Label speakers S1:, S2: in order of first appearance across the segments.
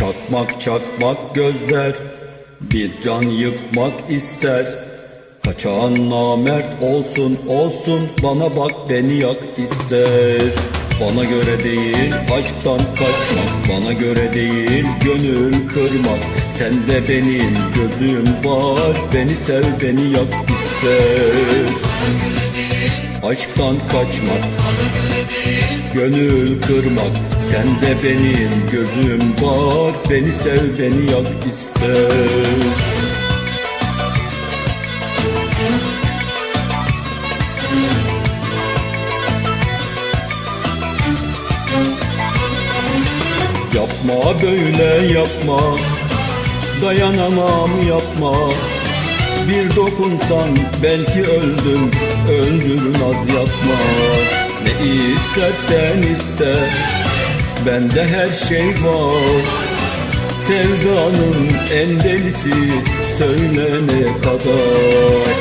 S1: Çakmak çakmak gözler Bir can yıkmak ister. Kaçağın namert olsun olsun Bana bak beni yak ister. Bana göre değil aşktan kaçmak Bana göre değil gönül kırmak. Sen de benim gözüm var Beni sev beni yak ister. Aşktan kaçmak Gönül kırmak. Sen de benim gözüm var. Beni sev beni yak ister Yapma böyle yapma. Dayanamam yapma. Bir dokunsan belki öldüm. Öldür naz yapma Ne istersen iste Bende her şey var. Sevdanın en delisi Söylene kadar.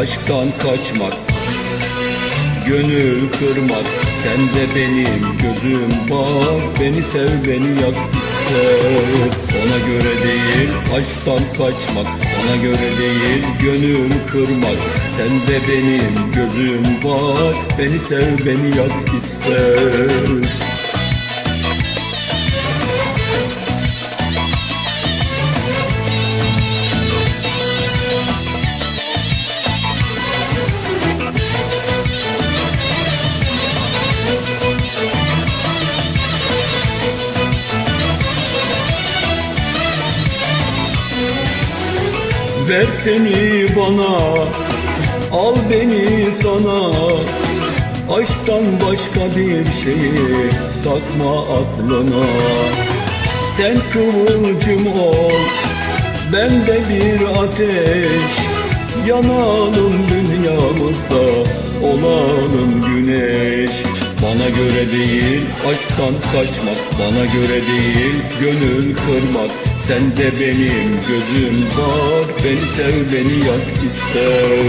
S1: Aşktan kaçmak Gönül kırmak Sen de benim gözüm var. Beni sev beni yak ister Ona göre değil aşktan kaçmak. Ona göre değil gönül kırmak. Sen de benim gözüm var. Beni sev beni yak ister Ver seni bana Al beni sana. Aşktan başka bir şeyi takma aklına. Sen kıvılcım ol Ben de bir ateş. Yanalım dünyamızda Olalım güneş Bana göre değil aşktan kaçmak. Bana göre değil gönül kırmak. Sen de benim gözüm var. Beni sev beni yak ister.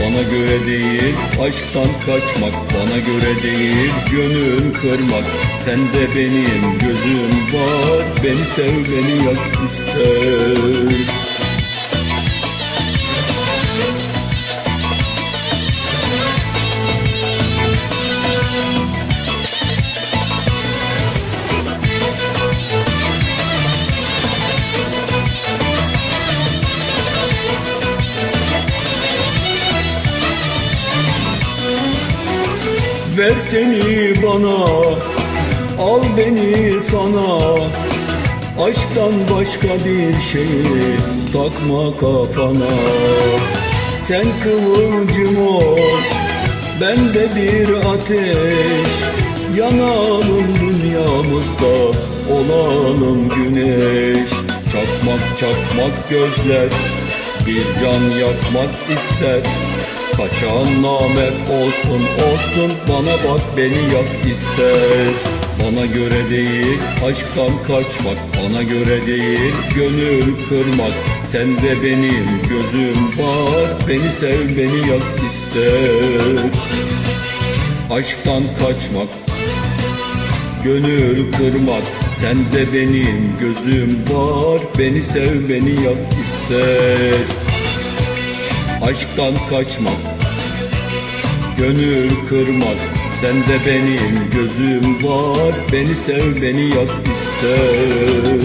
S1: Bana göre değil aşktan kaçmak. Bana göre değil gönül kırmak. Sen de benim gözüm var. Beni sev beni yak ister Ver seni bana Al beni sana. Aşktan başka bir şey Takma kafana. Sen kıvılcım ol Ben de bir ateş. Yanalım dünyamızda Olalım güneş. Çakmak çakmak gözler Bir can yakmak ister Kaçan namert olsun olsun. Bana bak beni yak ister. Bana göre değil aşktan kaçmak. Bana göre değil gönül kırmak. Sen de benim gözüm var. Beni sev beni yak ister. Aşktan kaçmak. Gönül kırmak. Sen de benim gözüm var. Beni sev beni yak ister. Aşktan kaçmak Gönül kırmak. Sen de benim gözüm var. Beni sev beni yak ister